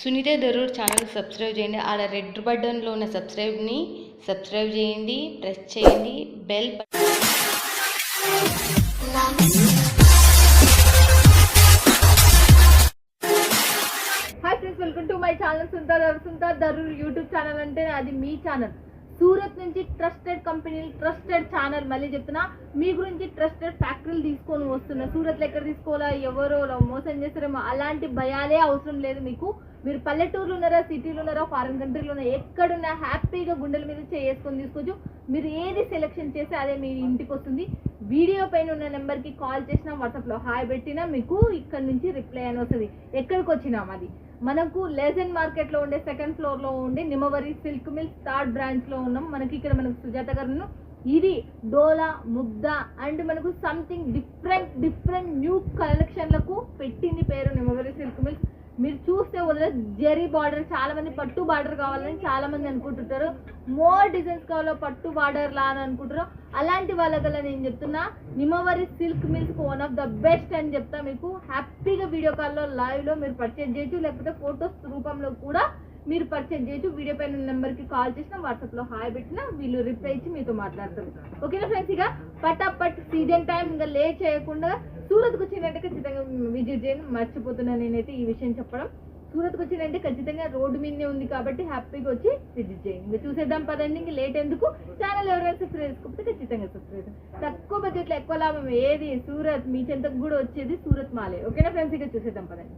Sunitha Darur channel subscribe చేయండి. ఆడ red బటన్లో ఉన్న సబ్స్క్రైబ్ని సబ్స్క్రైబ్ చేయండి. ప్రెస్ చేయండి. Bell hi friends welcome to my channel సుంతా దర్ సుంతా దరూర్ యూట్యూబ్ ఛానల్ అంటే అది మీ ఛానల్ సూరత్ నుంచి ట్రస్టెడ్ కంపెనీలు ట్రస్టెడ్ ఛానల్ మళ్ళీ చెప్తున్నా మీ గురించి ట్రస్టెడ్ ఫ్యాక్టరీలు తీసుకొని వస్తున్నా. సూరత్లో ఎక్కడ తీసుకోవాలా ఎవరో మోసం చేస్తారేమో అలాంటి భయాలే అవసరం లేదు మీకు. మీరు పల్లెటూరులో ఉన్నారా సిటీలో ఉన్నారా ఫారిన్ కంట్రీలో ఉన్నారా ఎక్కడున్నా హ్యాపీగా గుండెల మీద చేసుకొని తీసుకోవచ్చు. మీరు ఏది సెలెక్షన్ చేస్తే అదే మీ ఇంటికి వస్తుంది. వీడియో పైన ఉన్న నెంబర్కి కాల్ చేసినా వాట్సాప్లో హాయ్ పెట్టినా మీకు ఇక్కడ నుంచి రిప్లై అని వస్తుంది. ఎక్కడికి వచ్చినాం అది? మనకు లెజన్ మార్కెట్లో ఉండే సెకండ్ ఫ్లోర్లో ఉండే నిమ్మవరి సిల్క్ మిల్స్ థర్డ్ బ్రాంచ్లో ఉన్నాం. మనకి ఇక్కడ మనకు సుజాత గారు ఇది డోలా ముగ్ధ అండ్ మనకు సంథింగ్ డిఫరెంట్ డిఫరెంట్ న్యూ కలెక్షన్లకు పెట్టింది పేరు నిమ్మవరి సిల్క్ మిల్స్. మీరు చూస్తే వదిలే జెరీ బార్డర్ చాలా మంది పట్టు బార్డర్ కావాలని చాలా మంది అనుకుంటుంటారు. మోర్ డిజైన్స్ కావాలో పట్టు బార్డర్ లా అని అనుకుంటారు. అలాంటి వాళ్ళకల్లా నేను చెప్తున్నా Nimmavari silk milk one of the best అని చెప్తా మీకు. హ్యాపీగా వీడియో కాల్లో లైవ్లో మీరు పర్చేజ్ చేయొచ్చు లేకపోతే ఫొటోస్ రూపంలో కూడా మీరు పర్చేజ్ చేయొచ్చు వీడియో పైన నెంబర్కి కాల్ చేసినా వాట్సాప్లో హాయ్ పెట్టినా వీళ్ళు రిప్లై ఇచ్చి మీతో మాట్లాడతారు. ఓకేనా ఫ్రెండ్స్? ఇక పటాపట్ సీజన్ టైం ఇంకా లేట్ చేయకుండా సూరత్కి వచ్చిందంటే ఖచ్చితంగా విజిట్ చేయండి. మర్చిపోతున్నా నేనైతే ఈ విషయం చెప్పడం. సూరత్కి వచ్చిందంటే ఖచ్చితంగా రోడ్డు మీదనే ఉంది కాబట్టి హ్యాపీగా వచ్చి విజిట్ చేయండి. ఇంకా చూసేద్దాం పదండి. ఇంకా లేట్ ఎందుకు? ఛానల్ ఎవరైనా సబ్స్క్రైబ్ చేసుకోకపోతే ఖచ్చితంగా సబ్స్క్రైబ్ తక్కువ బడ్జెట్లో ఎక్కువ లాభం ఏది? సూరత్ మీ చెంతకు కూడా వచ్చేది సూరత్ మాలే. ఓకేనా ఫ్రెండ్స్? ఇక చూసేద్దాం పదండి.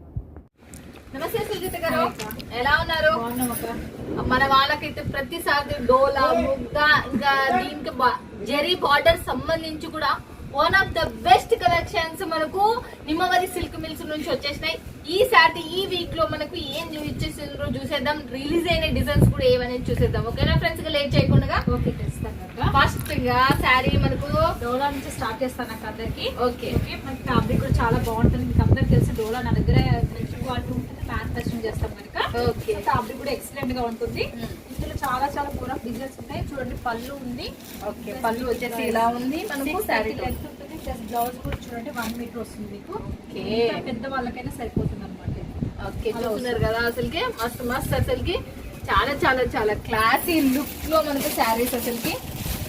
నమస్తే సుజిత గారు. ఎలా ఉన్నారు? మన వాళ్ళకైతే ప్రతిసారి డోలా ముగ్ధ ఇంకా దీనికి జరీ బార్డర్ సంబంధించి కూడా one of the best collections మనకు నిమ్మవరి సిల్క్ మిల్స్ నుంచి వచ్చేసినాయి. ఈ సాటి ఈ వీక్లో మనకు ఏం చూపించేసిండ్రో చూసేద్దాం. రిలీజ్ అయిన డిజైన్స్ కూడా ఏమనేది చూసేద్దాం. ఓకేనా ఫ్రెండ్స్గా లేట్ చేయకుండా? ఓకే ఫస్ట్గా శారీ మనకు డోలా నుంచి స్టార్ట్ చేస్తాను నాకు అందరికి. ఓకే ఓకే మనకి ఫ్యాబ్రిక్ కూడా చాలా బాగుంటుంది. మీకు అందరికి తెలిసి డోలా నా దగ్గర క్వాలిటీ ఉంటుంది. చేస్తాం కనుక. ఫ్యాబ్రిక్ కూడా ఎక్సలెంట్గా ఉంటుంది. ఇందులో చాలా చాలా మోర్ ఆఫ్ డిజైన్స్ ఉన్నాయి చూడండి పళ్ళు ఉంది. ఓకే పళ్ళు వచ్చేసి ఇలా ఉంది. మనకు శారీ లెంత్ ఉంటుంది. ప్లస్ బ్లౌజ్ కూడా చూడండి వన్ మీటర్ వస్తుంది మీకు. పెద్ద వాళ్ళకైనా సరిపోతుంది అనమాట ఓకే చూస్తున్నారు కదా అసలుకి. మస్తు మస్తు అసలుకి. చాలా చాలా చాలా క్లాసీ లుక్లో మనకు శారీస్ అసలుకి.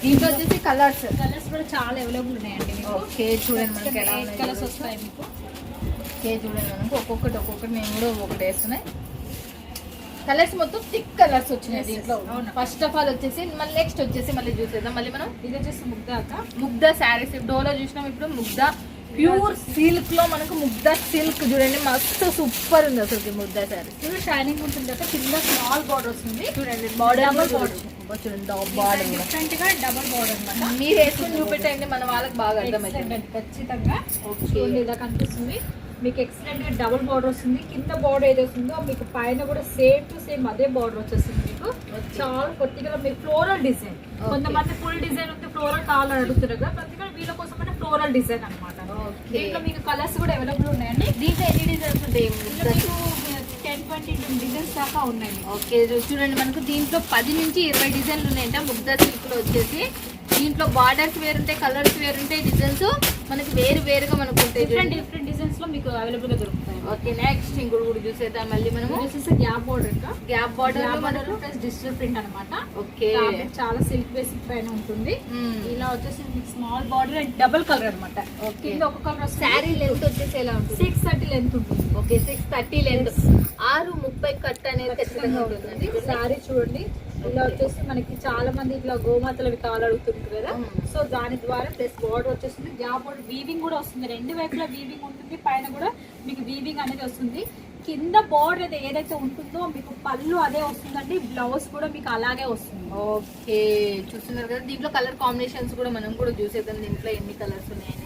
దీంట్లో వచ్చేసి కలర్స్ కలర్స్ కూడా చాలా అవైలబుల్ ఉన్నాయండి ఓకే చూడండి మనకి కలర్స్ వస్తాయి మీకు. ఓకే చూడండి మనకు ఒక్కొక్కటి ఒక్కొక్కటి నేను కూడా ఒకటి వేస్తున్నాయి. కలర్స్ మొత్తం థిక్ కలర్స్ వచ్చినాయి దీంట్లో. ఫస్ట్ ఆఫ్ ఆల్ వచ్చేసి మళ్ళీ నెక్స్ట్ వచ్చేసి మళ్ళీ చూసేద్దాం. మళ్ళీ మనం ఇది వచ్చేసి ముగ్గాక ముగ్ధ శారీస్ డోలో చూసినాం ఇప్పుడు ముగ్ధ. ప్యూర్ సిల్క్లో మనకు ముగ్ధ సిల్క్ చూడండి మస్తు సూపర్ ఉంది అసలు ముగ్ధ శారీ ఇది షైనింగ్ ఉంటుంది కదా కింద స్మాల్ బార్డర్ వస్తుంది. చూడండి బార్డర్. చూడండి బార్డర్ కూడా. డిఫరెంట్గా డబల్ బార్డర్ అన్నమాట. మీరు వేసుకుని చూపెట్టండి మన వాళ్ళకి బాగా అర్థమవుతుంది. Excellent, ఖచ్చితంగా. ఇలా కనిపిస్తుంది. మీకు ఎక్సలెంట్గా డబుల్ బార్డర్ వస్తుంది కింద బార్డర్ ఏది వస్తుందో మీకు పైన కూడా సేమ్ టు సేమ్ అదే బార్డర్ వచ్చేస్తుంది మీకు. చాలా కొద్దిగా మీకు ఫ్లోరల్ డిజైన్. కొంతమంది ఫుల్ డిజైన్ ఉంది ఫ్లోరల్ కావాలని అడుగుతారు కదా ప్రతిగా వీళ్ళ కోసం అంటే ఫ్లోరల్ డిజైన్ అనమాట. దీంట్లో మీకు కలర్స్ కూడా అవైలబుల్ ఉన్నాయండి దీంట్లో ఎన్ని డిజైన్స్ ఉంటాయి టెన్ ట్వంటీ డిజైన్స్ దాకా ఉన్నాయి. ఓకే చూడండి మనకు దీంట్లో పది నుంచి ఇరవై డిజైన్లు ఉన్నాయంట ముగ్ధ సిల్క్లో వచ్చేసి దీంట్లో బార్డర్స్ వేరుంటాయి కలర్స్ వేరుంటాయి డిజైన్స్ మనకి వేరు వేరుగా మనకు ఉంటాయి డిఫరెంట్ డిఫరెంట్ డిజైన్స్లో మీకు అవైలబుల్గా దొరుకుతాయి. ఓకే నెక్స్ట్ ఇంకోటి కూడా చూసేద్దాం మళ్ళీ ఇది వచ్చేసి గ్యాప్ బార్డర్ గ్యాప్ బార్డర్ మనకు ప్లస్ డిజిటల్ ప్రింట్ అనమాట ఓకే చాలా సిల్క్ బేసిక్ పైన ఉంటుంది. మ్మ్. ఇలా వచ్చేసి small border and double colour అనమాట Okay. కింద ఒక కలర్ శారీ లెంత్ వచ్చేసి ఎలా ఉంటుంది? సిక్స్ థర్టీ లెంత్ ఉంటుంది. ఓకే సిక్స్ థర్టీ లెంత్ ఆరు ముప్పై కట్ అనేది ఖచ్చితంగా ఉంటుందండి. శారీ చూడండి. ఇలా వచ్చేసి మనకి చాలా మంది ఇట్లా గోమాతలవి కావాలి అడుగుతుంటారు కదా. సో దాని ద్వారా ప్లస్ బార్డర్ వచ్చేస్తుంది. గ్యాప్ బార్డర్ వీవింగ్ కూడా వస్తుంది. రెండు వైపులా వీవింగ్ ఉంటుంది. పైన కూడా మీకు వీవింగ్ అనేది వస్తుంది. కింద బార్డర్ అది ఏదైతే ఉంటుందో మీకు పళ్ళు అదే వస్తుందండి. బ్లౌజ్ కూడా మీకు అలాగే వస్తుంది. ఓకే. చూస్తున్నారు కదా దీంట్లో కలర్ కాంబినేషన్స్ కూడా మనం కూడా చూసేద్దాం దీంట్లో ఎన్ని కలర్స్ ఉన్నాయి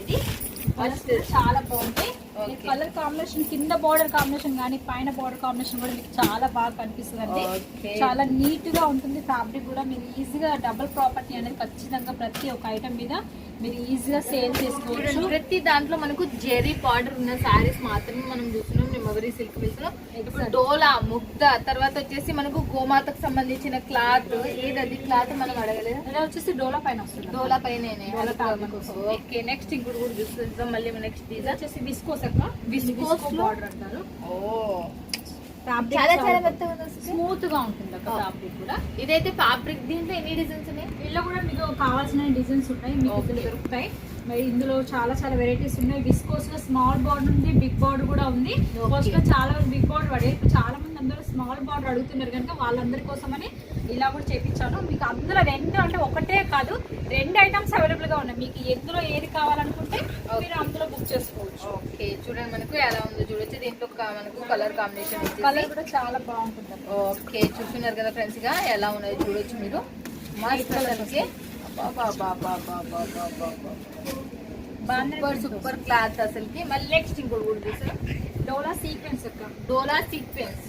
చాలా Okay. కలర్ కాంబినేషన్ కింద బార్డర్ కాంబినేషన్ కానీ పైన బార్డర్ కాంబినేషన్ కూడా మీకు చాలా బాగా కనిపిస్తుంది. చాలా నీట్గా ఉంటుంది. ఫ్యాబ్రిక్ కూడా మీరు ఈజీగా డబుల్ ప్రాపర్టీ అనేది ఖచ్చితంగా ప్రతి ఒక్క ఐటమ్ మీద మీరు ఈజీగా సేల్ చేసుకోవచ్చు. ప్రతి దాంట్లో మనకు జెరీ బార్డర్ ఉన్న శారీస్ మాత్రమే మనం చూస్తున్నాం. నిమ్మవరి సిల్క్లో. ఇప్పుడు డోలా ముగ్ధ తర్వాత వచ్చేసి మనకు గోమాతకు సంబంధించిన క్లాత్ ఏదది క్లాత్ మనం అడగలేదు? ఇలా వచ్చేసి డోలా పైన వస్తుంది. డోలా పైన. ఓకే నెక్స్ట్ ఇంకోటి కూడా చూస్తాం మళ్ళీ నెక్స్ట్ ఇది వచ్చేసి విస్కోస్ అక్క. విస్కోస్? బార్డర్ అంటారు. ఓ. చాలా చాలా మెత్తగా. స్మూత్గా ఉంటుంది అక్క. ఫ్యాబ్రిక్ కూడా. ఇదైతే ఫ్యాబ్రిక్ దీంట్లో ఎన్ని డిజైన్స్ ఉన్నాయి? వీళ్ళలో కూడా మీకు కావాల్సిన డిజైన్స్ ఉంటాయి మీకు దొరుకుతాయి. ఇందులో చాలా చాలా వెరైటీస్ ఉన్నాయి. విస్కోస్లో స్మాల్ బార్డర్ ఉంది బిగ్ బార్డర్ కూడా ఉంది. ఫస్ట్లో చాలా మంది బిగ్ బార్డర్ ఇప్పుడు చాలా మంది అందరూ స్మాల్ బార్డర్ అడుగుతున్నారు కనుక వాళ్ళందరి కోసమని ఇలా కూడా చేపించాను. మీకు అందులో రెండు అంటే ఒకటే కాదు రెండు ఐటమ్స్ అవైలబుల్గా ఉన్నాయి. మీకు ఎందులో ఏది కావాలనుకుంటే మీరు అందులో బుక్ చేసుకోవచ్చు. ఓకే చూడండి మనకు ఎలా ఉందో చూడొచ్చు. దీంట్లో మనకు కలర్ కాంబినేషన్ కలర్ కూడా చాలా బాగుంటుంది. ఓకే చూస్తున్నారు కదా ఫ్రెండ్స్గా ఎలా ఉన్నది చూడొచ్చు మీరు. మస్త్ అసలుకి సూపర్ సూపర్ క్లాత్ అసలుకి. మళ్ళీ నెక్స్ట్ ఇంకోటి కూడా చూసారు డోలా సీక్వెన్స్ యొక్క డోలా సీక్వెన్స్.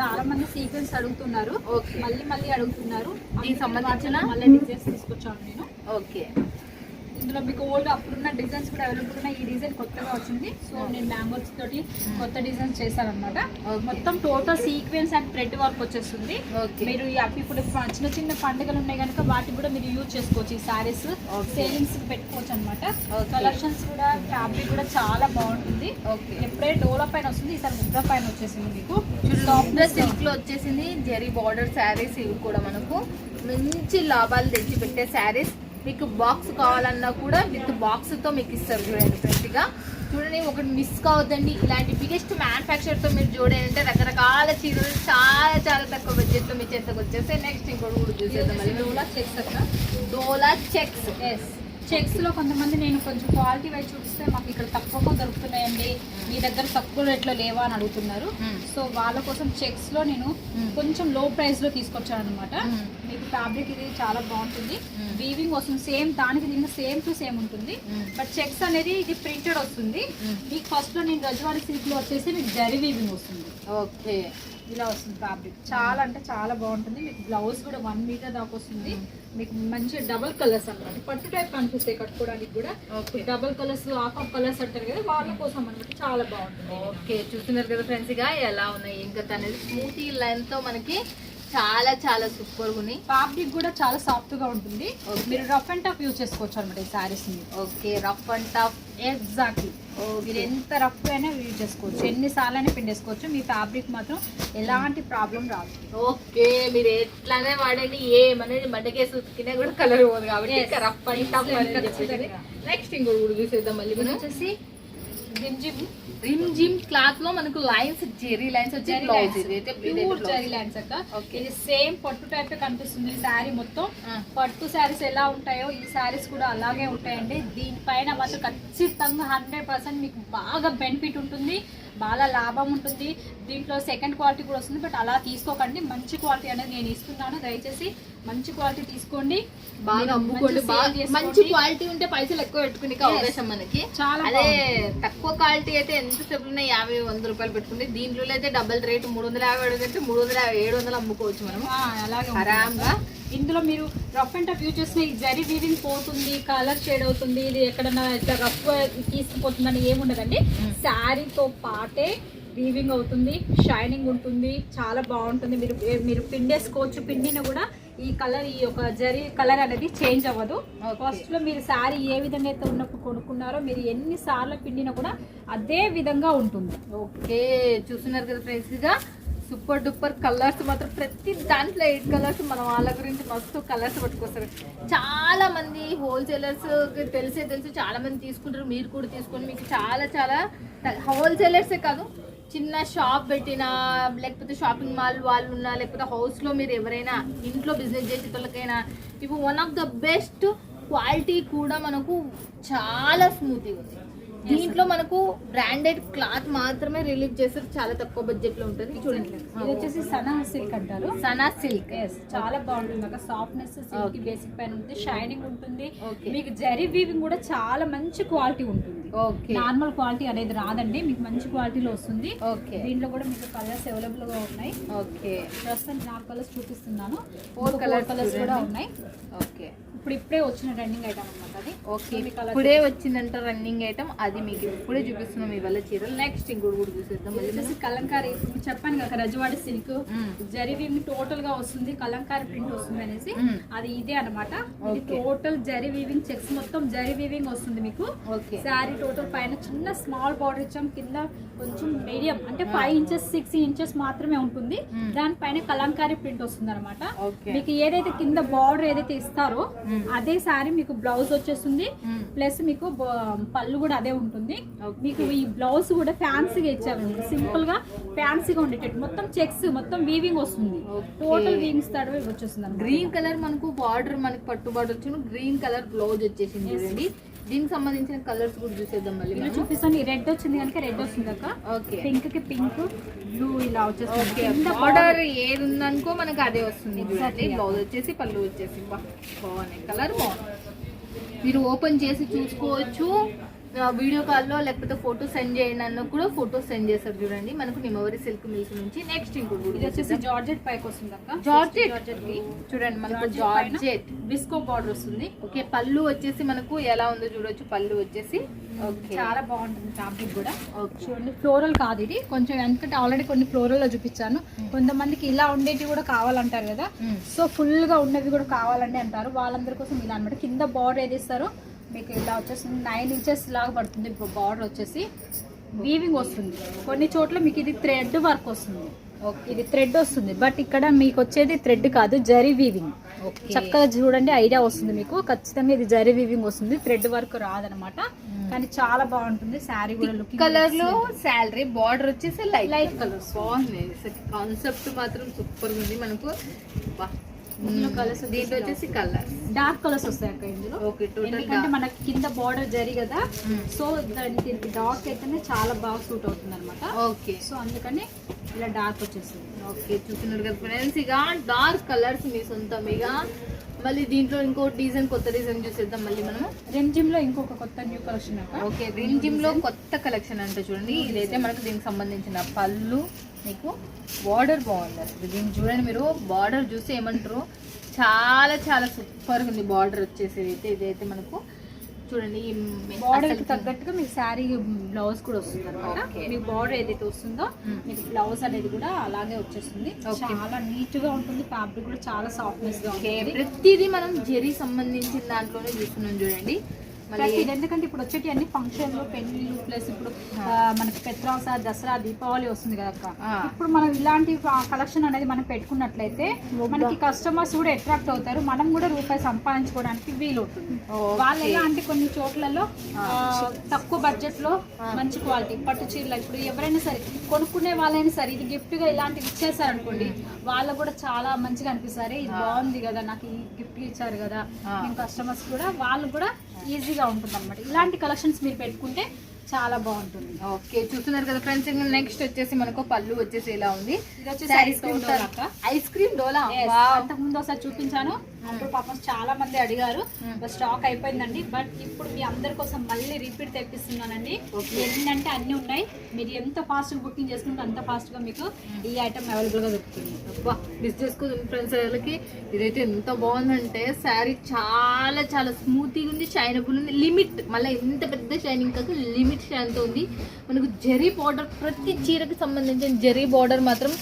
చాలా మంది సీక్వెన్స్ అడుగుతున్నారు. మళ్ళీ మళ్ళీ అడుగుతున్నారు. దీనికి సంబంధించిన- మళ్ళీ డిజైన్స్ తీసుకొచ్చాను నేను. ఓకే ఇందులో మీకు ఓల్డ్ అప్పుడున్న డిజైన్స్ కూడా అవైలబుల్ ఉన్నాయి. ఈ డిజైన్ కొత్తగా వచ్చింది. సో నేను మ్యాంగోస్ తోటి కొత్త డిజైన్స్ చేశాను అనమాట Okay. మొత్తం total sequence and thread work వచ్చేస్తుంది. మీరు ఇప్పుడు చిన్న చిన్న పండుగలు ఉన్నాయి కనుక వాటికి కూడా మీరు యూజ్ చేసుకోవచ్చు. ఈ సారీస్ Okay. సేలింగ్స్ పెట్టుకోవచ్చు అనమాట. కలెక్షన్స్ కూడా ఫ్యాబ్రిక్ కూడా చాలా బాగుంటుంది. ఎప్పుడే డోలా పైన వస్తుంది ఈసారి ముద్ర పైన వచ్చేసింది మీకు. సాఫ్ట్ సిల్క్లో వచ్చేసింది. జెరీ బార్డర్ శారీస్ ఇవి కూడా మనకు. మంచి లాభాలు తెచ్చి పెట్టే శారీస్ మీకు బాక్స్ కావాలన్నా కూడా విత్ బాక్స్తో మీకు ఇస్తారు చూడండి ఫ్రెండ్స్గా. చూడండి ఒకటి మిస్ కావద్దండి. ఇలాంటి బిగ్గెస్ట్ మ్యానుఫ్యాక్చర్తో మీరు చూడండి రకరకాల చీరలు చాలా చాలా తక్కువ బడ్జెట్లో మీ చేతకు వచ్చేస్తే నెక్స్ట్ ఇంకోటి కూడా చూసేద్దాం మళ్ళీ. డోలా చెక్స్ అక్క. డోలా చెక్స్ ఎస్ చెక్స్లో కొంతమంది నేను కొంచెం క్వాలిటీ వైజ్ చూపిస్తే మాకు ఇక్కడ తక్కువగా దొరుకుతున్నాయండి. మీ దగ్గర తక్కువ రేట్లో లేవా అని అడుగుతున్నారు. సో వాళ్ళ కోసం చెక్స్లో నేను. కొంచెం లో ప్రైస్లో తీసుకొచ్చాను అనమాట. మీకు ఫ్యాబ్రిక్ ఇది చాలా బాగుంటుంది. వీవింగ్ వస్తుంది సేమ్ దానికి దీనికి సేమ్ టు సేమ్ ఉంటుంది. బట్ చెక్స్ అనేది ఇది ప్రింటెడ్ వస్తుంది. మీకు ఫస్ట్లో నేను రజవాడి సిల్క్లో వచ్చేసి మీకు జరీ వీవింగ్ వస్తుంది. ఓకే. ఇలా వస్తుంది ఫ్యాబ్రిక్ చాలా అంటే చాలా బాగుంటుంది. మీకు బ్లౌజ్ కూడా వన్ మీటర్ దాకా వస్తుంది. మీకు మంచి డబుల్ కలర్స్ అన్నమాట. పట్టు టైప్ కనిపిస్తాయి కట్టుకోవడానికి కూడా double colours half of colours అంటారు కదా వాళ్ళ కోసం అనమాట చాలా బాగుంటుంది. ఓకే చూస్తున్నారు కదా ఫ్రెండ్స్గా ఎలా ఉన్నాయి? ఇంకా అనేది? స్మూత్ లైన్తో మనకి చాలా చాలా సూపర్ ఉన్నాయి. ఫ్యాబ్రిక్ కూడా చాలా సాఫ్ట్గా ఉంటుంది. మీరు రఫ్ అండ్ టఫ్ యూజ్ చేసుకోవచ్చు అనమాట ఈ సారీస్ని. Okay rough and tough exactly మీరు ఎంత రఫ్ అయినా యూజ్ చేసుకోవచ్చు. ఎన్ని సార్లు అయినా పిండేసుకోవచ్చు మీ ఫ్యాబ్రిక్ మాత్రం ఎలాంటి ప్రాబ్లం రాదు. ఓకే మీరు ఎట్లానే వాడండి ఏమనేది మడ్డకేసి ఉతికినా కూడా కలర్ పోదు కాబట్టి. Rough and tough. నెక్స్ట్ ఇంకోటి కూడా చూసేద్దాం మళ్ళీ వచ్చేసి జిమ్ జిమ్ క్లాత్లో మనకు లైన్స్ జెరీ లైన్స్. వచ్చి బ్లౌజ్ ప్యూర్ జరీ లైన్స్ అక్క. ఇది సేమ్ పట్టు టైప్ కనిపిస్తుంది. శారీ మొత్తం. పట్టు శారీస్ ఎలా ఉంటాయో ఈ శారీస్ కూడా అలాగే ఉంటాయండి. దీనిపైన మాత్రం ఖచ్చితంగా హండ్రెడ్ పర్సెంట్ మీకు బాగా బెనిఫిట్ ఉంటుంది. బాగా లాభం ఉంటుంది. దీంట్లో సెకండ్ క్వాలిటీ కూడా వస్తుంది. బట్ అలా తీసుకోకండి. మంచి క్వాలిటీ అనేది నేను ఇస్తున్నాను. దయచేసి మంచి క్వాలిటీ తీసుకోండి. బాగా అమ్ముకోండి మంచి క్వాలిటీ ఉంటే పైసలు ఎక్కువ పెట్టుకునే అవకాశం మనకి. చాలా అదే తక్కువ క్వాలిటీ అయితే ఎంత సేపు ఉన్నాయి యాభై వంద రూపాయలు పెట్టుకుంటే దీంట్లో అయితే డబల్ రేట్ మూడు వందల యాభై అడిగితే మూడు వందల యాభై ఏడు వందలు అమ్ముకోవచ్చు మనం అలాగే. ఇందులో మీరు రఫ్ అండ్ టఫ్ యూజ్ చేసిన ఈ జరీ వీవింగ్ పోతుంది కలర్ షేడ్ అవుతుంది ఇది ఎక్కడన్నా ఇట్లా రఫ్ తీసుకుపోతుందని ఏముండదండి శారీతో పాటే వీవింగ్ అవుతుంది షైనింగ్ ఉంటుంది చాలా బాగుంటుంది. మీరు మీరు పిండేసుకోవచ్చు పిండిన కూడా ఈ కలర్ ఈ యొక్క జరీ కలర్ అనేది చేంజ్ అవ్వదు. Okay. ఫస్ట్లో మీరు శారీ ఏ విధంగా అయితే ఉన్నప్పుడు కొనుక్కున్నారో మీరు ఎన్ని సార్లు పిండినా కూడా అదే విధంగా ఉంటుంది. ఓకే చూస్తున్నారు కదా ఫ్రెండ్స్గా సూపర్ డూపర్ కలర్స్ మాత్రం ప్రతి దాంట్లో ఎయిట్ కలర్స్ మన వాళ్ళ గురించి మస్తు కలర్స్ పట్టుకొస్తారు. చాలా మంది హోల్సేలర్స్ తెలిసే తెలుసు చాలా మంది తీసుకుంటారు. మీరు కూడా తీసుకొని మీకు చాలా చాలా హోల్సేలర్సే కాదు చిన్న షాప్ పెట్టినా లేకపోతే షాపింగ్ మాల్ వాళ్ళు ఉన్నా లేకపోతే హౌస్లో మీరు ఎవరైనా ఇంట్లో బిజినెస్ చేసే వాళ్ళకైనా ఇవి one of the best quality కూడా మనకు చాలా స్మూత్గా ఉంది. దీంట్లో మనకు బ్రాండెడ్ క్లాత్ మాత్రమే రిలీజ్ చేస్తారు చాలా తక్కువ బడ్జెట్లో ఉంటుంది. చూడండి. ఇది వచ్చేసి సనా సిల్క్ అంటారు. సనా సిల్క్ చాలా బాగుంటుంది. Softness silk. బేసిక్ పైన ఉంటుంది. షైనింగ్ ఉంటుంది. మీకు జరీ వీవింగ్ కూడా చాలా మంచి క్వాలిటీ ఉంటుంది. ఓకే నార్మల్ క్వాలిటీ అనేది రాదండి. మీకు మంచి క్వాలిటీలో వస్తుంది. ఓకే దీంట్లో కూడా మీకు కలర్స్ అవైలబుల్గా ఉన్నాయి. ఓకే ప్రస్తుతం నాలుగు కలర్స్ చూపిస్తున్నాను. ఫోర్ colours కలర్స్ కూడా. ఉన్నాయి. ఓకే ఇప్పుడు ఇప్పుడే వచ్చిన రన్నింగ్ ఐటమ్ అనమాట అది. ఓకే. ఇప్పుడే వచ్చిందంట రన్నింగ్ ఐటమ్ అది మీకు ఇప్పుడే చూపిస్తున్నాం ఇవాళ చీరలు. నెక్స్ట్ ఇంకోటి కూడా చూసేద్దాం. వచ్చేసి కలంకారీ చెప్పాను కదా రజవాడి సిల్క్. జరివింగ్ టోటల్గా వస్తుంది కలంకారీ ప్రింట్ వస్తుంది అనేసి. అది ఇదే అనమాట. టోటల్ జరి వీవింగ్ చెక్స్ మొత్తం జరి వీవింగ్ వస్తుంది మీకు. ఓకే. శారీ టోటల్ పైన చిన్న స్మాల్ బార్డర్ ఇచ్చాం. కింద కొంచెం మీడియం అంటే ఫైవ్ ఇంచెస్ సిక్స్ ఇంచెస్ మాత్రమే ఉంటుంది. దానిపైన కలంకారీ ప్రింట్ వస్తుంది అనమాట మీకు ఏదైతే కింద బార్డర్ ఏదైతే ఇస్తారో. అదే శారీ మీకు బ్లౌజ్ వచ్చేస్తుంది మ్మ్. ప్లస్ మీకు పళ్ళు కూడా అదే ఉంటుంది. మీకు ఈ బ్లౌజ్ కూడా ఫ్యాన్సీగా ఇచ్చామండి సింపుల్గా ఫ్యాన్సీగా ఉండేటట్టు మొత్తం చెక్స్ మొత్తం వీవింగ్ వస్తుంది. టోటల్ వీవింగ్ స్టార్ట్ వచ్చేస్తుంది. గ్రీన్ కలర్ మనకు బార్డర్ మనకు పట్టు బార్డర్ వచ్చిన గ్రీన్ కలర్ బ్లౌజ్ వచ్చేసింది దీనికి సంబంధించిన కలర్స్ కూడా చూసేద్దాం మళ్ళీ ఇలా. చూపిస్తాను. రెడ్ వచ్చింది కనుక రెడ్ వస్తుంది అక్క. ఓకే. పింక్కి పింక్ బ్లూ ఇలా వచ్చేస్తుంది. బార్డర్ ఏది ఉందనుకో మనకు అదే వస్తుంది చూడండి. బ్లౌజ్ వచ్చేసి పళ్ళు వచ్చేసి. బాగున్నాయి. కలర్ బాగుంది. మీరు ఓపెన్ చేసి చూసుకోవచ్చు. వీడియో కాల్లో లేకపోతే ఫోటో సెండ్ చేయండి అన్న కూడా ఫోటో సెండ్ చేస్తారు చూడండి. మనకు నిమవరి సిల్క్ మిల్క్ నుంచి నెక్స్ట్ ఇంకోటి ఇది వచ్చేసి జార్జెట్ పైకి వస్తుంది అక్క. జార్జెట్? చూడండి మనకు జార్జెట్ బిస్కో బార్డర్ వస్తుంది. ఓకే పళ్ళు వచ్చేసి మనకు ఎలా ఉందో చూడొచ్చు. పళ్ళు వచ్చేసి ఓకే. చాలా బాగుంటుంది ఫ్యాబ్రిక్ కూడా. చూడండి ఫ్లోరల్ కాదు ఇది. కొంచెం ఎందుకంటే ఆల్రెడీ కొన్ని ఫ్లోరల్లో చూపించాను. కొంతమందికి ఇలా ఉండేటివి కూడా కావాలంటారు కదా. సో ఫుల్గా ఉన్నవి కూడా కావాలండి అంటారు. వాళ్ళందరి కోసం ఇలా అనమాట కింద బార్డర్ ఏది ఇస్తారో మీకు ఇలా వచ్చేస్తుంది. నైన్ ఇంచెస్ లాగా పడుతుంది బార్డర్ వచ్చేసి. వీవింగ్ వస్తుంది. కొన్ని చోట్ల మీకు ఇది థ్రెడ్ వర్క్ వస్తుంది. ఓకే ఇది థ్రెడ్ వస్తుంది. బట్ ఇక్కడ మీకు వచ్చేది థ్రెడ్ కాదు జరీ వీవింగ్ చక్కగా చూడండి ఐడియా వస్తుంది మీకు. ఖచ్చితంగా ఇది జరీ వీవింగ్ వస్తుంది. థ్రెడ్ వర్క్ రాదనమాట. కానీ చాలా బాగుంటుంది. శారీ కూడా కలర్లో శాలరీ బార్డర్ వచ్చేసి లైట్ లైట్ కలర్స్ బాగుంది. కాన్సెప్ట్ మాత్రం సూపర్ ఉంది. మనకు దీంట్లో వచ్చేసి కలర్ డార్క్ కలర్స్ వస్తాయి అక్క ఇందులో. ఎందుకంటే మనకి కింద బార్డర్ జరి కదా. సో దానికి డార్క్ అయితేనే చాలా బాగా సూట్ అవుతుంది అనమాట ఓకే సో అందుకని ఇలా డార్క్ వచ్చేస్తుంది ఓకే చూస్తున్నారు కదా ఫ్రెండ్స్ ఇక డార్క్ కలర్స్ మీ సొంతం. ఇక మళ్ళీ దీంట్లో ఇంకో డిజైన్ కొత్త డిజైన్ చూసేద్దాం మళ్ళీ మనము. రెంజిమ్లో ఇంకొక కొత్త న్యూ కలెక్షన్ ఓకే గ్రీన్ జిమ్లో కొత్త కలెక్షన్ అంటే చూడండి. ఇదైతే మనకు దీనికి సంబంధించిన పళ్ళు మీకు బార్డర్ బాగుంది. దీన్ని చూడండి మీరు. బార్డర్ చూసి ఏమంటారు? చాలా చాలా సూపర్ ఉంది బార్డర్ వచ్చేసి అయితే. ఇదైతే మనకు చూడండి ఈ మె- బార్డర్ తగ్గట్టుగా మీకు శారీ బ్లౌజ్ కూడా వస్తుంది అనమాట. మీకు బార్డర్ ఏదైతే వస్తుందో మ్మ్. మీకు బ్లౌజ్ అనేది కూడా అలాగే వచ్చేస్తుంది. చాలా నీట్గా ఉంటుంది. ఫ్యాబ్రిక్ కూడా చాలా సాఫ్ట్నెస్గా ఉంటుంది. ప్రతిదీ మనం జెరీ సంబంధించిన దాంట్లోనే చూస్తున్నాం చూడండి. ఇది ఎందుకంటే ఇప్పుడు వచ్చేటి అన్ని ఫంక్షన్లు పెళ్ళిళ్ళు ప్లస్ ఇప్పుడు మనకి పెత్రాస దసరా దీపావళి వస్తుంది కదా అక్క. ఇప్పుడు మనం ఇలాంటి కలెక్షన్ అనేది మనం పెట్టుకున్నట్లయితే మనకి కస్టమర్స్ కూడా అట్రాక్ట్ అవుతారు. మనం కూడా రూపాయి సంపాదించుకోవడానికి వీలు. ఓకే. వాళ్ళు ఎలా అంటే కొన్ని చోట్లలో ఆ, తక్కువ బడ్జెట్లో. మంచి క్వాలిటీ పట్టు చీరలు ఇప్పుడు ఎవరైనా సరే కొనుక్కునే వాళ్ళైనా సరే ఇది గిఫ్ట్గా ఇలాంటివి ఇచ్చేసారు అనుకోండి వాళ్ళకు కూడా చాలా మంచిగా అనిపిస్తారు. ఇది. బాగుంది కదా నాకు ఈ గిఫ్ట్ ఇచ్చారు కదా. కస్టమర్స్ కూడా వాళ్ళు కూడా ఈజీగా ఉంటుంది అనమాట ఇలాంటి కలెక్షన్స్ మీరు పెట్టుకుంటే చాలా బాగుంటుంది. ఓకే చూస్తున్నారు కదా ఫ్రెండ్స్ నెక్స్ట్ వచ్చేసి మనకు పళ్ళు వచ్చేసి ఎలా ఉంది. ఐస్ క్రీమ్ డోలా. ఐస్ క్రీమ్ డోలా Yes, వావ్. అంతకు ముందు ఒకసారి చూపించాను. అప్పుడు పాపం చాలా మంది అడిగారు. Hmm. స్టాక్ అయిపోయిందండి. బట్ ఇప్పుడు మీ అందరి కోసం మళ్ళీ రిపీట్ తెప్పిస్తున్నానండి. ఏంటంటే అన్ని ఉన్నాయి. మీరు ఎంత ఫాస్ట్ బుకింగ్ చేసుకుంటే అంత ఫాస్ట్గా మీకు ఈ ఐటమ్ అవైలబుల్గా దొరుకుతుంది. అబ్బా మిస్ చేసుకోదు ఫ్రెండ్స్ వాళ్ళకి ఇదైతే ఎంత బాగుందంటే శారీ చాలా చాలా స్మూత్ ఉంది షైనబుల్ ఉంది. లిమిట్ మళ్ళీ ఎంత పెద్ద షైనింగ్ కాక లిమిట్ షైన్తో ఉంది మనకు జరీ బార్డర్ ప్రతి చీరకి సంబంధించిన జరీ బార్డర్ మాత్రం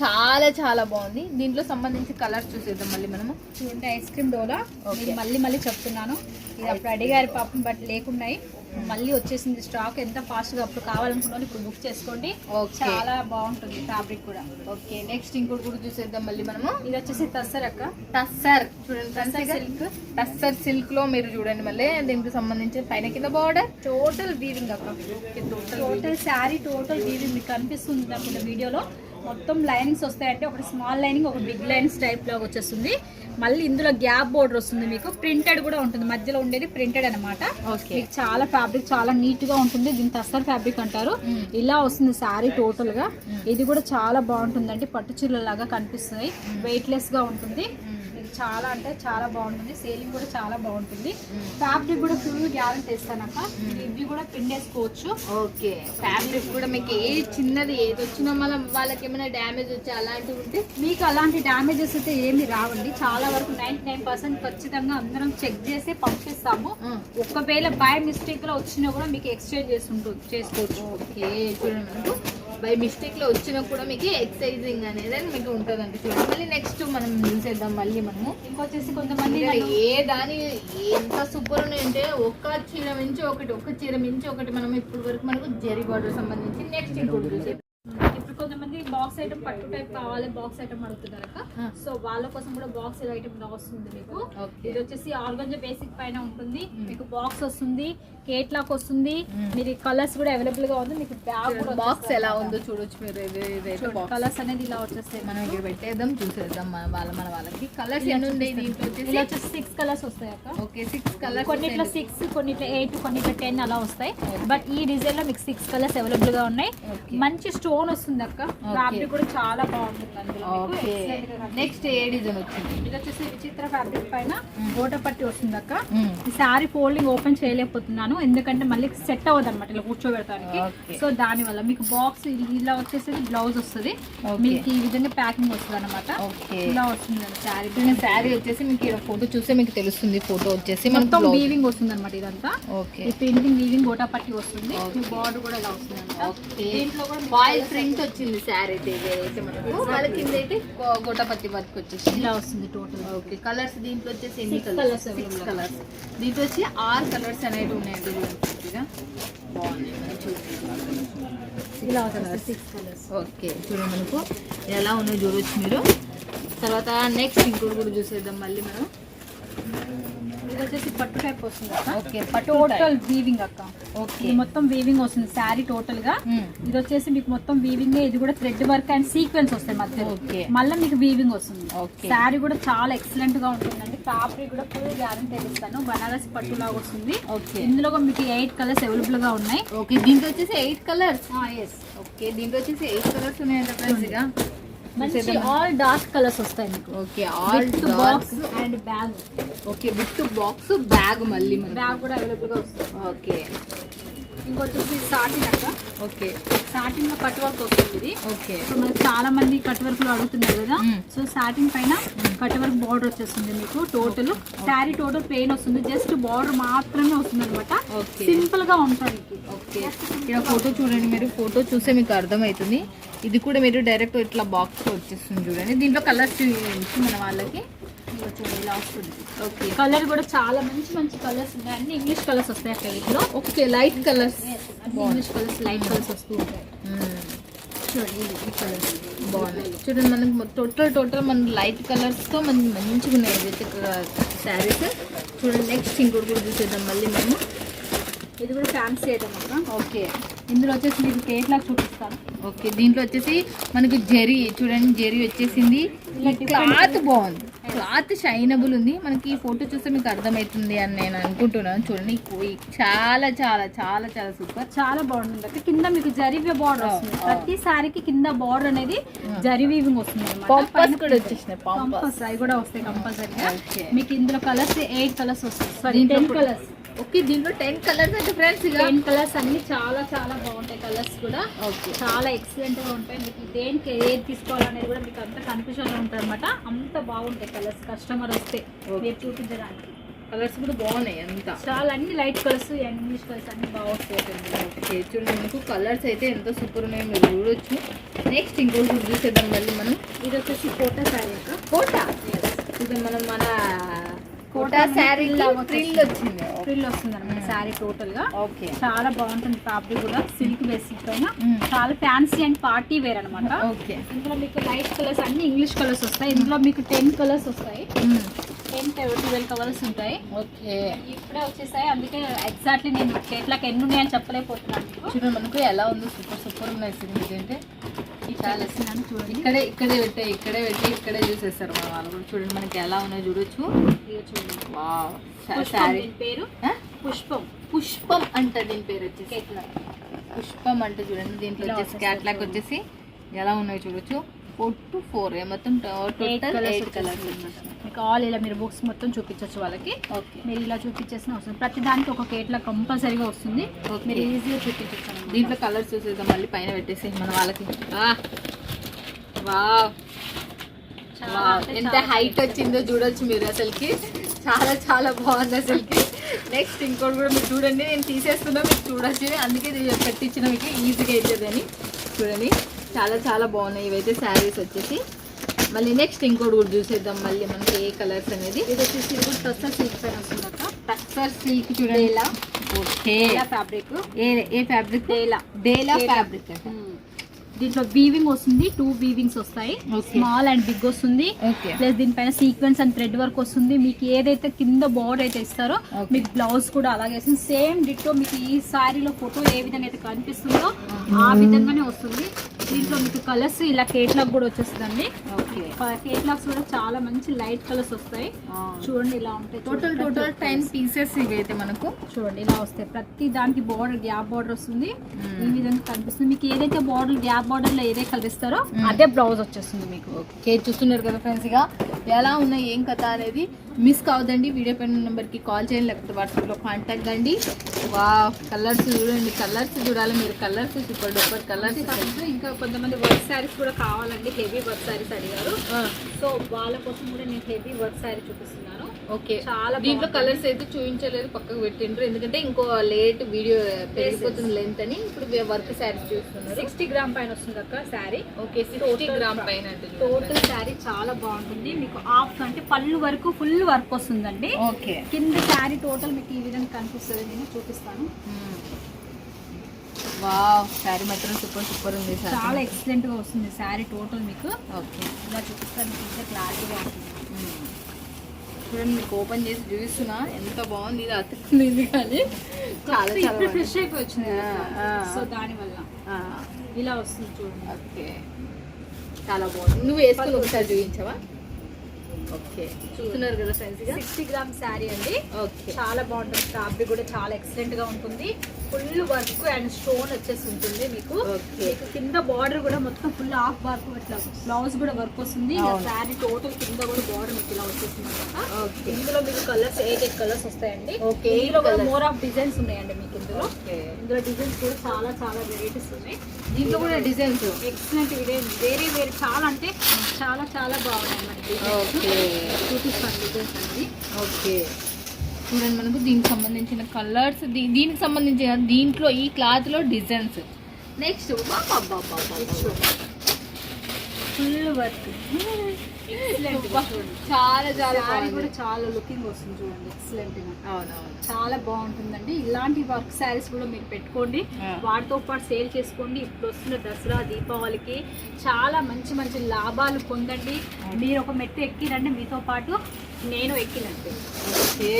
చాలా చాలా బాగుంది. దీంట్లో సంబంధించి కలర్స్ చూసేద్దాం మళ్ళీ మనము. చూడండి ఐస్ క్రీమ్ డోలా మళ్ళీ మళ్ళీ చెప్తున్నాను. ఇది అప్పుడు అడిగారు పాపం బట్ లేకున్నాయి మళ్ళీ వచ్చేసింది స్టాక్. ఎంత ఫాస్ట్గా అప్పుడు కావాలనుకున్న వాళ్ళు ఇప్పుడు బుక్ చేసుకోండి. చాలా బాగుంటుంది ఫ్యాబ్రిక్ కూడా. ఓకే నెక్స్ట్ ఇంకోటి కూడా చూసేద్దాం మళ్ళీ మనము. ఇది వచ్చేసి తస్సర్ అక్క. టస్సర్ చూడండి టస్సర్ టస్సర్ సిల్క్ టస్సర్ సిల్క్లో మీరు చూడండి మళ్ళీ. దీనికి సంబంధించి పైన కింద బార్డర్ టోటల్ వీవింగ్ అక్క. Total total sari total weaving మీకు కనిపిస్తుంది అనుకుంటా వీడియోలో. మొత్తం లైనింగ్స్ వస్తాయంటే ఒకటి స్మాల్ లైనింగ్ ఒక బిగ్ లైన్స్ టైప్ లాగా వచ్చేస్తుంది. మళ్ళీ ఇందులో గ్యాప్ బోర్డర్ వస్తుంది మీకు. ప్రింటెడ్ కూడా ఉంటుంది. మధ్యలో ఉండేది ప్రింటెడ్ అనమాట మీకు చాలా ఫ్యాబ్రిక్ చాలా నీట్గా ఉంటుంది. దీని తస్తర్ ఫ్యాబ్రిక్ అంటారు. ఇలా వస్తుంది శారీ టోటల్గా. ఇది కూడా చాలా బాగుంటుందండి. పట్టు లాగా కనిపిస్తుంది. వెయిట్ లెస్గా ఉంటుంది. చాలా అంటే చాలా బాగుంటుంది. సేలింగ్ కూడా చాలా బాగుంటుంది. ఫ్యాబ్రిక్ కూడా ఫుల్ గ్యారంటీ ఇస్తానక్క. ఇవి కూడా పిండేసుకోవచ్చు. ఓకే. ఫ్యాబ్రిక్ కూడా మీకు ఏ చిన్నది ఏది వచ్చినా మళ్ళీ వాళ్ళకి ఏమైనా డ్యామేజ్ వచ్చి అలాంటివి ఉంటే మీకు అలాంటి డ్యామేజెస్ అయితే ఏమి రావండి. చాలా వరకు నైన్టీ నైన్ పర్సెంట్ ఖచ్చితంగా అందరం చెక్ చేసి పంపిస్తాము. ఒకవేళ బై మిస్టేక్లో వచ్చినా కూడా మీకు ఎక్స్చేంజ్ చేసి ఉంటుంది చేసుకోవచ్చు. ఓకే. చూడండి. బై మిస్టేక్లో వచ్చినా కూడా మీకు ఎక్సైజింగ్ అనేది మీకు ఉంటుందండి. చూడండి మళ్ళీ నెక్స్ట్ మనం చూసేద్దాం మళ్ళీ మనము. ఇంకొచ్చేసి కొంతమంది ఏ దాని ఎంత సూపర్ ఉన్నాయంటే ఒక్క చీర మించి ఒకటి ఒక్క చీర మించి ఒకటి మనం ఇప్పుడు వరకు మనకు జెరీ బార్డర్ సంబంధించి నెక్స్ట్ ఇంకోటి చూసే ఇప్పుడు కొంతమంది బాక్స్ ఐటమ్ పట్టు టైప్ కావాలి బాక్స్ ఐటమ్ అడుగుతున్నారు. సో వాళ్ళ కోసం కూడా బాక్స్ ఐటమ్ వస్తుంది మీకు. ఇది వచ్చేసి ఆర్గంజా బేసిక్ పైన ఉంటుంది. మీకు బాక్స్ వస్తుంది కేట్ లాక్ వస్తుంది. మీరు కలర్స్ కూడా అవైలబుల్గా ఉంది. మీకు బ్యాగ్ బాక్స్ ఎలా ఉందో చూడొచ్చు మీరు. కలర్స్ అనేది ఇలా వచ్చేస్తాయి మనం ఇక్కడ పెట్టేద్దాం చూసేద్దాం వాళ్ళ మన వాళ్ళకి. కలర్స్ ఎన్ని ఉన్నాయి దీంట్లో వచ్చేసి? సిక్స్ కలర్స్ వస్తాయి అక్క. ఓకే సిక్స్ కలర్స్ కొన్నిట్లో సిక్స్ కొన్నిట్లో ఎయిట్ కొన్నిట్లో టెన్ అలా వస్తాయి. బట్ ఈ డిజైన్లో మీకు సిక్స్ కలర్స్ అవైలబుల్గా ఉన్నాయి. మంచి స్టోన్ వస్తుంది. అక్క ఫ్యాబ్రిక్ కూడా చాలా బాగుంటుంది అందులో. నెక్స్ట్ ఏ డిజైన్ వచ్చింది? ఇది వచ్చేసి విచిత్ర ఫ్యాబ్రిక్ పైన గోట పట్టి వస్తుంది అక్క. ఈ శారీ ఫోల్డింగ్ ఓపెన్ చేయలేకపోతున్నాను. ఎందుకంటే మళ్ళీ సెట్ అవ్వదు అనమాట ఇలా కూర్చోబెడతానికి. సో దాని వల్ల మీకు బాక్స్ ఇలా వచ్చేసి బ్లౌజ్ వస్తుంది. మీకు ఈ విధంగా ప్యాకింగ్ వస్తుంది అనమాట ఇలా వస్తుంది శారీ. శారీ వచ్చేసి మీకు ఫోటో చూస్తే మీకు తెలుస్తుంది. ఫోటో వచ్చేసి మొత్తం. వీవింగ్ వస్తుంది అనమాట ఇదంతా. ఓకే. ఈ ప్రింటింగ్ వీవింగ్ గోటా పట్టి వస్తుంది. బార్డర్ కూడా ఇలా వస్తుంది దీంట్లో కూడా ప్రింట్ వచ్చింది శారీ అయితే ఇదైతే మనకు. వాళ్ళ కింద అయితే గోటపత్తి వర్క్ వచ్చేసి ఇలా వస్తుంది టోటల్ ఓకే కలర్స్ దీంట్లో వచ్చేసి ఎన్ని కలర్స్ సిక్స్. కలర్స్ దీంట్లో వచ్చి ఆరు కలర్స్ అనేవి ఉన్నాయండి బాగున్నాయి. మనం చూసి ఇలా సిక్స్ కలర్స్ ఓకే చూడండి మనకు. ఎలా ఉన్నాయో చూడొచ్చు మీరు. తర్వాత నెక్స్ట్ ఇంకోటి కూడా చూసేద్దాం మళ్ళీ మనం. వచ్చేసి పట్టు టైప్ వస్తుంది అక్క. ఓకే పట్టు టోటల్ వీవింగ్ అక్క. ఓకే. మొత్తం వీవింగ్ వస్తుంది శారీ టోటల్గా. ఇది వచ్చేసి మీకు మొత్తం వీవింగ్ ఇది కూడా థ్రెడ్ వర్క్ అండ్ సీక్వెన్స్ వస్తాయి మధ్య ఓకే. మళ్ళీ మీకు వీవింగ్ వస్తుంది. ఓకే. శారీ కూడా చాలా ఎక్సలెంట్గా ఉంటుందండి. ఫ్యాబ్రిక్ కూడా ఫుల్ గ్యారంటీ ఇస్తాను బనారస్ పట్టు లాగా వస్తుంది. ఓకే. ఇందులో మీకు ఎయిట్ కలర్స్ అవైలబుల్గా ఉన్నాయి. ఓకే దీంట్లో వచ్చేసి ఎయిట్ కలర్స్ ఎస్ ఓకే దీంట్లో వచ్చేసి ఎయిట్ కలర్స్ ఇక. మంచి ఆల్ డార్క్ కలర్స్ వస్తాయి మీకు. Okay all box and bag okay with box bag మళ్ళీ బ్యాగ్ కూడా అవైలబుల్గా వస్తుంది. ఓకే. ఇంకోటి వచ్చి సాటిన్ అక్క. ఓకే. సాటిన్లో కట్ వర్క్ వస్తుంది ఇది. ఓకే. మనకి చాలా మంది కట్ వర్క్లో అడుగుతున్నారు కదా. సో సాటిన్ పైన కట్ వర్క్ బార్డర్ వచ్చేస్తుంది మీకు టోటల్ శారీ టోటల్ ప్లెయిన్ వస్తుంది. జస్ట్ బార్డర్ మాత్రమే వస్తుంది అనమాట సింపుల్గా ఉంటుంది ఓకే. ఇక్కడ ఫోటో చూడండి మీరు. ఫోటో చూస్తే మీకు అర్థమవుతుంది. ఇది కూడా మీరు డైరెక్ట్ ఇట్లా బాక్స్ వచ్చేస్తుంది చూడండి. దీంట్లో కలర్స్ చూపించి మన వాళ్ళకి. ఓకే కలర్ కూడా చాలా మంచి మంచి కలర్స్ ఉన్నాయి. అన్ని ఇంగ్లీష్ కలర్స్ వస్తాయి అక్కడ వీటిలో okay light colours English colours light colours వస్తూ ఉంటాయి. బాగున్నాయి చూడండి మనకి టోటల్ టోటల్ మన లైట్ కలర్స్తో మనకి మంచిగా ఉన్నాయి శారీస్ చూడండి నెక్స్ట్ ఇంకోటి కూడా చూసేద్దాం. మళ్ళీ మేము. ఇది కూడా ఫ్యాన్సీ ఐటమ్ అక్క ఓకే. ఇందులో వచ్చేసి మీకు కేక్ లాగా చూపిస్తాను. ఓకే దీంట్లో వచ్చేసి మనకి జెరీ చూడండి జెరీ వచ్చేసింది. క్లాత్ బాగుంది. క్లాత్ షైనబుల్ ఉంది. మనకి ఈ ఫోటో చూస్తే మీకు అర్థమవుతుంది అని నేను అనుకుంటున్నాను. చూడండి చాలా చాలా చాలా చాలా సూపర్ చాలా బాగుంటుంది. అక్క కింద మీకు జరివే బార్డర్ వస్తుంది. ప్రతి సారీకి కింద బార్డర్ అనేది జరి వీవింగ్ వస్తుంది. పాంపస్ కూడా వచ్చేసినాయి పాంపస్ కంపల్స్ అవి కూడా వస్తాయి కంపల్సరీగా మీకు ఇందులో కలర్స్ ఎయిట్ కలర్స్ వస్తాయి. సారీ టెన్ కలర్స్ ఓకే దీంట్లో టెన్ కలర్స్ అంటే ఫ్రెండ్స్ టెన్ కలర్స్ అన్ని చాలా చాలా బాగుంటాయి కలర్స్ కూడా. ఓకే. చాలా ఎక్సలెంట్గా ఉంటాయి. మీకు దేనికి ఏది తీసుకోవాలనేది కూడా మీకు అంత కన్ఫ్యూజన్లో ఉంటుంది అనమాట అంత బాగుంటాయి కలర్స్ కస్టమర్ వస్తే. మీరు చూపించడానికి. కలర్స్ కూడా బాగున్నాయి అంతా. చాలా అన్ని లైట్ కలర్స్ ఇంగ్లీష్ కలర్స్ అన్ని బాగుంటాయి ఓకే చూడండి మనకు కలర్స్ అయితే ఎంతో సూపర్ ఉన్నాయో మీరు చూడొచ్చు. నెక్స్ట్ ఇంకోటి కూడా చూసేద్దాం మళ్ళీ మనం. ఇది వచ్చేసి ఫోటో శారీ అక్క. కోటా? చూద్దాం మనం మన కోటా శారీ ఫ్రిల్ వచ్చింది. ఫ్రిల్ వస్తుంది అనమాట శారీ టోటల్గా ఓకే చాలా బాగుంటుంది ఫ్యాబ్రిక్ కూడా సిల్క్ బేసిక్ పైన. Mm. చాలా ఫ్యాన్సీ అండ్ పార్టీ వేర్ అనమాట ఓకే ఇందులో మీకు లైట్ కలర్స్ అన్ని ఇంగ్లీష్ కలర్స్ వస్తాయి. ఇందులో మీకు టెన్ కలర్స్ వస్తాయి. టెన్ ట్వెల్వ్ కలర్స్ ఉంటాయి. ఓకే ఇప్పుడే వచ్చేసాయి. అందుకే ఎగ్జాక్ట్లీ నేను ఎట్లా ఎన్ని ఉన్నాయని చెప్పలేకపోతున్నాను చూడండి మనకు ఎలా ఉందో సూపర్ సూపర్ ఉన్నాయి అంటే చాలా ఇక్కడే ఇక్కడే పెట్టే ఇక్కడే పెట్టి ఇక్కడే చూసేస్తారు మన వాళ్ళు కూడా. చూడండి మనకి ఎలా ఉన్నాయో చూడొచ్చు. శారీ. పేరు? పుష్పం. పుష్పం అంట దీని పేరు వచ్చేసి. పుష్పం అంటే చూడండి దీంట్లో వచ్చేసి చూడండి. వచ్చేసి. ఎలా ఉన్నాయి చూడొచ్చు? ఫోర్ టు ఫోర్ మొత్తం టోటల్ ఎయిట్ కలర్స్ మీకు ఆల్ ఇలా మీరు బుక్స్ మొత్తం చూపించవచ్చు వాళ్ళకి. ఓకే. మీరు ఇలా చూపించేసిన వస్తుంది ప్రతి దానికి ఒక కేట్లా కంపల్సరీగా వస్తుంది. మీరు ఈజీగా చూపించచ్చు. దీంట్లో కలర్స్ చూసేద్దాం. మళ్ళీ పైన పెట్టేసి మన వాళ్ళకి. ఎంత హైట్ వచ్చిందో చూడొచ్చు మీరు అసలుకి. చాలా చాలా బాగుంది అసలుకి. నెక్స్ట్ ఇంకోటి కూడా మీరు చూడండి. నేను తీసేస్తున్నా మీరు చూడొచ్చు. అందుకే పెట్టించిన మీకు ఈజీగా అవుతుందని చూడండి. చాలా చాలా బాగున్నాయి. ఇవైతే శారీస్ వచ్చేసి. మళ్ళీ నెక్స్ట్ ఇంకోటి కూడా చూసేద్దాం. మళ్ళీ మనకి ఏ కలర్స్ అనేది. ఇది వచ్చేసి ఇది కూడా టస్సర్ సిల్క్ పైన వస్తుంది అక్క టక్సర్ సిల్క్ చూడండి ఓకే. ఫ్యాబ్రిక్ ఏ ఏ ఫ్యాబ్రిక్ డేలా. ఫ్యాబ్రిక్ దీంట్లో వీవింగ్ వస్తుంది. టూ వీవింగ్స్ వస్తాయి. స్మాల్ అండ్ బిగ్ వస్తుంది. ప్లస్ దీనిపైన సీక్వెన్స్ అండ్ థ్రెడ్ వర్క్ వస్తుంది. మీకు ఏదైతే కింద బోర్డర్ అయితే ఇస్తారో. మీకు బ్లౌజ్ కూడా అలాగే వస్తుంది. సేమ్ డిట్టో మీకు ఈ సారీలో ఫోటో ఏ విధంగా అయితే కనిపిస్తుందో ఆ విధంగానే వస్తుంది. దీంట్లో మీకు కలర్స్ ఇలా కేట్లాగ్ కూడా వచ్చేస్తుందండి. ఓకే. కేట్లాగ్స్ కూడా చాలా మంచి లైట్ కలర్స్ వస్తాయి. చూడండి ఇలా ఉంటాయి టోటల్. టోటల్ టెన్ పీసెస్ ఇవి అయితే మనకు. చూడండి ఇలా వస్తాయి. ప్రతి దానికి బార్డర్ గ్యాప్ బార్డర్ వస్తుంది. ఈ విధంగా కనిపిస్తుంది. మీకు ఏదైతే బార్డర్ గ్యాప్ బార్డర్లో ఏదైతే Hmm. అదే బ్లౌజ్ వచ్చేస్తుంది మీకు. ఓకే చూస్తున్నారు కదా ఫ్రెండ్స్ ఇక. ఎలా ఉన్నాయి ఏం కథ అనేది మిస్ కావద్దండి. వీడియో పైన నెంబర్కి కాల్ చేయండి లేకపోతే వాట్సాప్లో కాంటాక్ట్ అండి వా కలర్స్ చూడండి. కలర్స్ చూడాలి మీరు. కలర్స్ సూపర్ డూపర్ కలర్స్ ఇంకా కొంతమంది వర్క్ శారీస్ కూడా కావాలండి హెవీ వర్క్ శారీస్ అడిగారు. సో వాళ్ళ కోసం కూడా నేను హెవీ వర్క్ శారీ చూపిస్తున్నాను. ఓకే. చాలా దీంట్లో. కలర్స్ అయితే చూపించలేదు పక్కకు పెట్టిండ్రు. ఎందుకంటే ఇంకో లేట్ వీడియో పెరిగిపోతుంది లెంత్ అని ఇప్పుడు వర్క్ శారీస్ చూస్తున్నారు. సిక్స్టీ గ్రామ్ పైన వస్తుంది అక్క శారీ ఓకే సిక్స్టీ గ్రామ్ పైన టోటల్ శారీ చాలా బాగుంటుంది. మీకు హాఫ్ అంటే పళ్ళు వరకు ఫుల్ వర్క్ వస్తుందండి. ఓకే. కింద శారీ టోటల్ మీకు ఈ విధంగా కనిపిస్తుంది నేను చూపిస్తాను. వావ్ శారీ మాత్రం సూపర్ సూపర్ ఉంది సార్. చాలా ఎక్సలెంట్గా వస్తుంది శారీ టోటల్ మీకు. ఓకే. ఇలా చూపిస్తాను ఇంకా క్లారిటీగా ఉంటుంది చూడండి మీకు ఓపెన్ చేసి చూపిస్తున్నా. ఎంత బాగుంది ఇది అతుక్కుంది కానీ. చాలా ఇప్పుడు. ఫ్రెష్ అయిపోయి వచ్చింది ఆ, ఆ. సో దాని వల్ల. ఆ, ఇలా వస్తుంది చూడండి. ఓకే. చాలా బాగుంది. నువ్వు వేసుకుని ఒకసారి చూపించవా? ఓకే. చూస్తున్నారు కదా ఫ్రెండ్స్ సిక్స్టీ గ్రామ్ శారీ అండి. ఓకే. చాలా బాగుంటుంది. ఫ్యాబ్రిక్ కూడా చాలా ఎక్సలెంట్గా ఉంటుంది. ఫుల్ వర్క్ అండ్ స్టోన్ వచ్చేసి ఉంటుంది మీకు. మీకు కింద బార్డర్ కూడా మొత్తం ఫుల్ హాఫ్ వర్క్ ఇట్లా బ్లౌజ్ కూడా వర్క్ వస్తుంది. శారీ టోటల్ కింద కూడా బార్డర్ మీకు ఇలా వచ్చేస్తుంది అనమాట ఓకే. ఇందులో మీకు కలర్స్ ఎయిట్ ఎయిట్ కలర్స్ వస్తాయండి? ఇందులో. మోర్ ఆఫ్ డిజైన్స్ ఉన్నాయండి మీకు ఇందులో. ఇందులో డిజైన్స్ కూడా చాలా చాలా వెరైటీస్ ఉన్నాయి. దీంట్లో కూడా డిజైన్స్ ఎక్సలెంట్ వేరే వేరే వేరే చాలా అంటే చాలా చాలా బాగున్నాయి మనకి ఓకే. చూపిస్తాను డిజైన్స్ అనేది ఓకే. చూడండి మనకు దీనికి సంబంధించిన కలర్స్ దీనికి సంబంధించిన దీంట్లో ఈ క్లాత్లో డిజైన్స్. Next full work. చాలా చాలా కూడా చాలా లుకింగ్ వస్తుంది చూడండి. ఎక్సలెంట్ అవునవును. చాలా బాగుంటుందండి. ఇలాంటి వర్క్ శారీస్ కూడా మీరు పెట్టుకోండి. వాటితో పాటు సేల్ చేసుకోండి. ఇప్పుడు వస్తున్న దసరా దీపావళికి చాలా మంచి మంచి లాభాలు పొందండి. మీరు ఒక మెట్టు ఎక్కిరండి మీతో పాటు నేను ఎక్కినట్టు. ఓకే.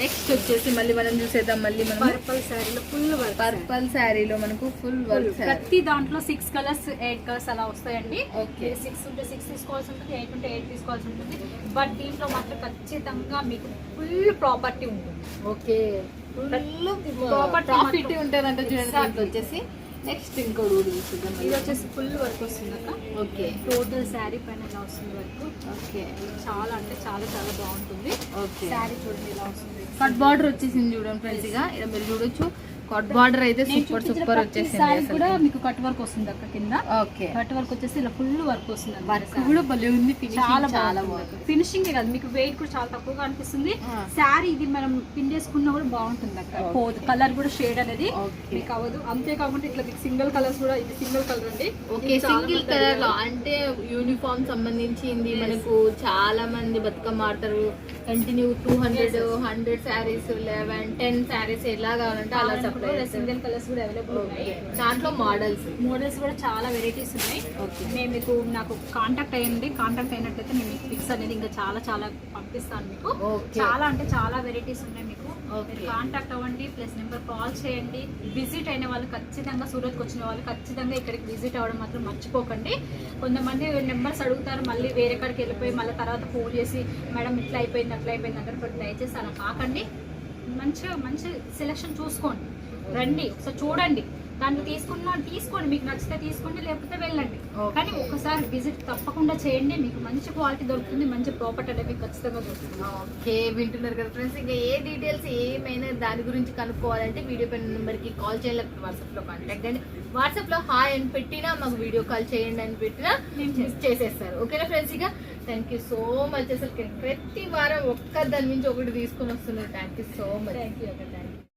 నెక్స్ట్ వచ్చేసి మళ్ళీ మనం చూసేద్దాం మళ్ళీ మనం పర్పల్ శారీలో ఫుల్ వర్క్ పర్పల్ శారీలో మనకు ఫుల్ వర్క్ ప్రతి దాంట్లో సిక్స్ కలర్స్ ఎయిట్ కలర్స్ అలా వస్తాయండి. Okay. సిక్స్ ఉంటే సిక్స్ తీసుకోవాల్సి ఉంటుంది ఎయిట్ ఉంటే ఎయిట్ తీసుకోవాల్సి ఉంటుంది. బట్ దీంట్లో మాత్రం ఖచ్చితంగా మీకు ఫుల్ ప్రాపర్టీ ఉంటుంది. ఓకే. Full ప్రాపర్ ప్రాఫిట్ ఉంటుందంట చూడండి వచ్చేసి. నెక్స్ట్ ఇంకోటి కూడా చూసేద్దాం ఇది వచ్చేసి ఫుల్ వర్క్ వస్తుంది అక్క. ఓకే. టోటల్ శారీ పైన ఇలా వస్తుంది వర్క్ ఓకే. చాలా అంటే చాలా చాలా బాగుంటుంది. ఓకే. శారీ చూడండి ఇలా వస్తుంది. కట్ బార్డర్ వచ్చేసింది చూడండి ఫ్రెండ్స్ ఇక. ఇక్కడ మీరు చూడొచ్చు. కట్ బార్డర్ అయితే సూపర్ సూపర్ వచ్చేసింది. కూడా మీకు కట్ వర్క్ వస్తుంది అక్క కింద. ఓకే. కట్ వర్క్ వచ్చేసి ఇలా ఫుల్ వర్క్ వస్తుంది అన్నమాట వర్క్ శారీ. కూడా భలే ఉంది finishing చాలా చాలా బాగుంటుంది బాగుంది ఫినిషింగ్ కాదు మీకు వెయిట్ కూడా చాలా తక్కువగా అనిపిస్తుంది. శారీ ఇది మనం పిన్ చేసుకున్నా కూడా బాగుంటుంది అక్క. పోదు. కలర్ కూడా షేడ్ అనేది మీకు అవ్వదు. అంతేకాకుండా ఇట్లా మీకు సింగిల్ కలర్స్ కూడా ఇది సింగిల్ కలర్ అండి. ఓకే సింగిల్ కలర్లో. అంటే యూనిఫామ్ సంబంధించింది. మనకు చాలా మంది బతుకమ్మ ఆడతారు continue two hundred hundred sarees eleven ten sarees ఎలా కావాలంటే అలా సింగిల్ కలర్స్ కూడా అవైలబుల్ ఉన్నాయి. దాంట్లో మోడల్స్. మోడల్స్ కూడా చాలా వెరైటీస్ ఉన్నాయి. నేను మీకు నాకు కాంటాక్ట్ అయ్యండి. కాంటాక్ట్ అయినట్లయితే నేను మీకు పిక్స్ అనేది ఇంకా చాలా చాలా పంపిస్తాను మీకు. చాలా అంటే చాలా వెరైటీస్ ఉన్నాయి మీకు. కాంటాక్ట్ అవ్వండి ప్లస్ నెంబర్ కాల్ చేయండి. విజిట్ అయిన వాళ్ళు ఖచ్చితంగా సూరత్కి వచ్చిన వాళ్ళు ఖచ్చితంగా ఇక్కడికి విజిట్ అవ్వడం మాత్రం మర్చిపోకండి. కొంతమంది నెంబర్స్ అడుగుతారు మళ్ళీ వేరే కాడికి వెళ్ళిపోయి మళ్ళీ తర్వాత ఫోన్ చేసి మేడం ఇట్లా అయిపోయింది అట్లా అయిపోయింది బట్ దయచేసి అలా కాకండి. మంచిగా మంచి సెలెక్షన్ చూసుకోండి. రండి ఒకసారి చూడండి. దాన్ని తీసుకున్న తీసుకోండి మీకు నచ్చితే తీసుకోండి లేకపోతే వెళ్ళండి. కానీ ఒకసారి విజిట్ తప్పకుండా చేయండి మీకు మంచి క్వాలిటీ దొరుకుతుంది మంచి ప్రాపర్టీ అనేది మీకు ఖచ్చితంగా దొరుకుతుంది. ఓకే వింటున్నారు కదా ఫ్రెండ్స్ ఇంకా ఏ డీటెయిల్స్ ఏమైనా దాని గురించి కనుక్కోవాలంటే వీడియో పైన నెంబర్కి కాల్ చేయాలి వాట్సాప్లో కాంటాక్ట్ అండి వాట్సాప్లో హాయ్ అని పెట్టినా మాకు వీడియో కాల్ చేయండి అని పెట్టినా. చేసేస్తారు. ఓకేనా ఫ్రెండ్స్ ఇక థ్యాంక్ యూ సో మచ్ అసలు ప్రతి వారం ఒక్క దాని నుంచి ఒకటి తీసుకొని వస్తున్నారు. Thank you so much thank you thank you